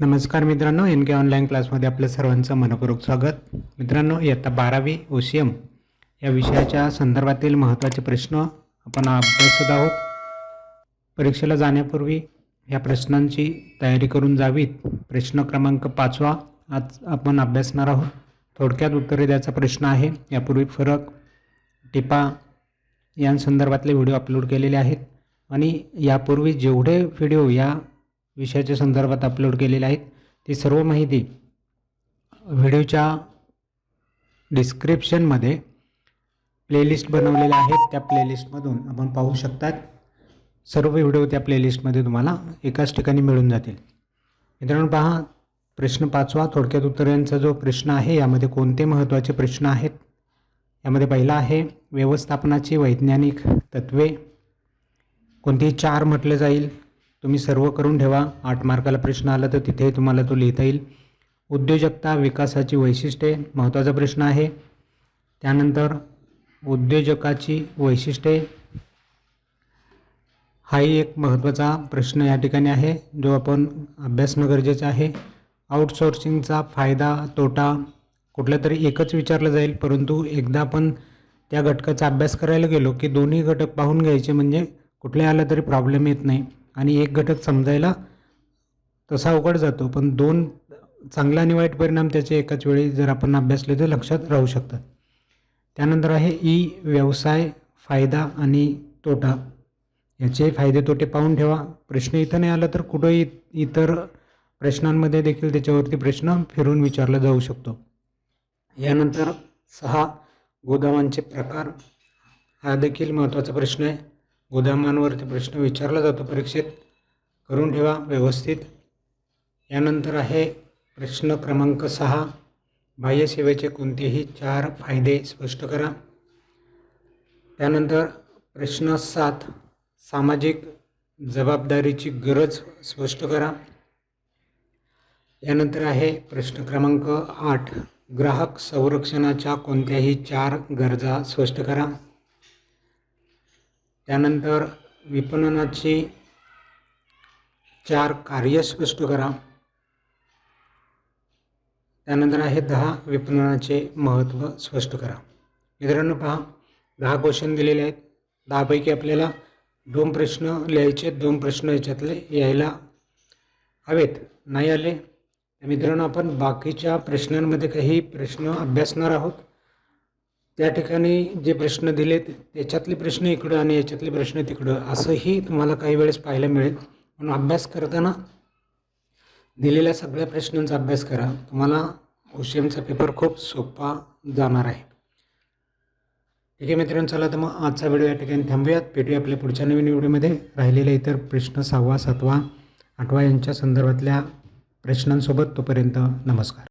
नमस्कार मित्रांनो एन के ऑनलाईन क्लासमध्ये आपलं सर्वांचं मनपूर्वक स्वागत. मित्रांनो इयत्ता बारावी ओ सी एम या विषयाच्या संदर्भातील महत्त्वाचे प्रश्न आपण अभ्यासत आहोत. परीक्षेला जाण्यापूर्वी या प्रश्नांची तयारी करून जावीत. प्रश्न क्रमांक पाचवा आज आपण अभ्यासणार आहोत. थोडक्यात उत्तरे द्यायचा प्रश्न आहे. यापूर्वी फरक टिपा यांसंदर्भातले व्हिडिओ अपलोड केलेले आहेत. आणि यापूर्वी जेवढे व्हिडिओ या विषयाच्या संदर्भात अपलोड केलेले आहेत. ती सर्व माहिती व्हिडिओच्या डिस्क्रिप्शनमध्ये प्लेलिस्ट बनवलेल्या आहेत. त्या प्लेलिस्टमधून आपण पाहू शकतात. सर्व व्हिडिओ त्या प्लेलिस्टमध्ये तुम्हाला एकाच ठिकाणी मिळून जातील. मित्रांनो पहा प्रश्न पाचवा थोडक्यात उत्तरांचा जो प्रश्न आहे यामध्ये कोणते महत्त्वाचे प्रश्न आहेत? यामध्ये पहिला आहे व्यवस्थापनाची वैज्ञानिक तत्वे कोणती चार म्हटलं जाईल. तुम्ही सर्व करून ठेवा. आठ मार्काला प्रश्न आला तर तिथे तुम्हाला तो लिहिता येईल. उद्योजकता विकासाची वैशिष्ट्ये महत्त्वाचा प्रश्न आहे. त्यानंतर उद्योजकाची वैशिष्ट्ये. हाही एक महत्त्वाचा प्रश्न या ठिकाणी आहे जो आपण अभ्यासणं गरजेचं आहे. आउटसोर्सिंगचा फायदा तोटा कुठलं तरी एकच विचारलं जाईल परंतु एकदा आपण त्या घटकाचा अभ्यास करायला गेलो की दोन्ही घटक पाहून घ्यायचे म्हणजे कुठले आलं तरी प्रॉब्लेम येत नाही. आणि एक घटक समजायला तसा अवघड जातो. पण दोन चांगला आणि वाईट परिणाम त्याचे एकाच वेळी जर आपण अभ्यासले तर लक्षात राहू शकतात. त्यानंतर आहे ई व्यवसाय फायदा आणि तोटा. याचे फायदे तोटे पाहून ठेवा. प्रश्न इथं नाही आला तर कुठंही इतर प्रश्नांमध्ये देखील त्याच्यावरती प्रश्न फिरून विचारला जाऊ शकतो. यानंतर सहा गोदामांचे प्रकार. हा देखील महत्त्वाचा प्रश्न आहे. गोदामांवरती प्रश्न विचारला जातो. परीक्षेत करून ठेवा व्यवस्थित. यानंतर आहे प्रश्न क्रमांक सहा. बाह्यसेवेचे कोणतेही चार फायदे स्पष्ट करा. त्यानंतर प्रश्न सात. सामाजिक जबाबदारीची गरज स्पष्ट करा. यानंतर आहे प्रश्न क्रमांक आठ. ग्राहक संरक्षणाच्या कोणत्याही चार गरजा स्पष्ट करा. त्यानंतर विपणनाची चार कार्य स्पष्ट करा. त्यानंतर आहे दहा विपणनाचे महत्त्व स्पष्ट करा. मित्रांनो पहा दहा क्वेश्चन दिलेले आहेत. दहापैकी आपल्याला दोन प्रश्न लिहायचे दोन प्रश्न याच्यातले यायला हवेत. नाही आले. मित्रांनो आपण बाकीच्या प्रश्नांमध्ये काही प्रश्न अभ्यासणार आहोत. त्या ठिकाणी जे प्रश्न दिलेत त्याच्यातले प्रश्न इकडं आणि याच्यातले प्रश्न तिकडं असंही तुम्हाला काही वेळेस पाहायला मिळेल. म्हणून अभ्यास करताना दिलेल्या सगळ्या प्रश्नांचा अभ्यास करा. तुम्हाला ओशियमचा पेपर खूप सोपा जाणार आहे. ठीक आहे मित्रांनो चला तर मग आजचा व्हिडिओ या ठिकाणी थांबूयात. भेटूया आपल्या पुढच्या नवीन व्हिडिओमध्ये. राहिलेले इतर प्रश्न सहावा सातवा आठवा यांच्या संदर्भातल्या प्रश्नांसोबत तोपर्यंत नमस्कार.